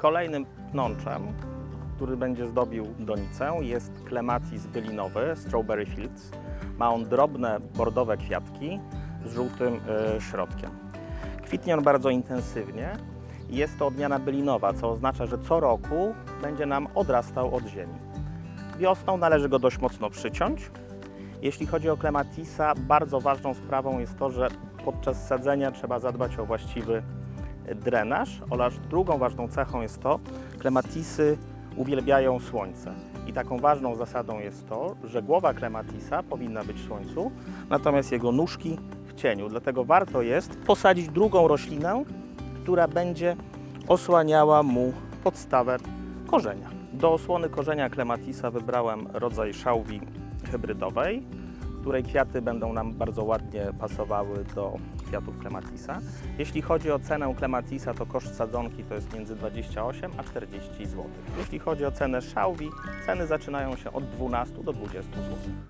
Kolejnym pnączem, który będzie zdobił donicę, jest klematis bylinowy Strawberry Fields. Ma on drobne bordowe kwiatki z żółtym e, środkiem. Kwitnie on bardzo intensywnie. Jest to odmiana bylinowa, co oznacza, że co roku będzie nam odrastał od ziemi. Wiosną należy go dość mocno przyciąć. Jeśli chodzi o klematisa, bardzo ważną sprawą jest to, że podczas sadzenia trzeba zadbać o właściwy drenaż oraz drugą ważną cechą jest to, klematisy uwielbiają słońce. I taką ważną zasadą jest to, że głowa klematisa powinna być w słońcu, natomiast jego nóżki w cieniu. Dlatego warto jest posadzić drugą roślinę, która będzie osłaniała mu podstawę korzenia. Do osłony korzenia klematisa wybrałem rodzaj szałwi hybrydowej, której kwiaty będą nam bardzo ładnie pasowały do kwiatów klematisa. Jeśli chodzi o cenę klematisa, to koszt sadzonki to jest między 28 a 40 zł. Jeśli chodzi o cenę szałwi, ceny zaczynają się od 12 do 20 zł.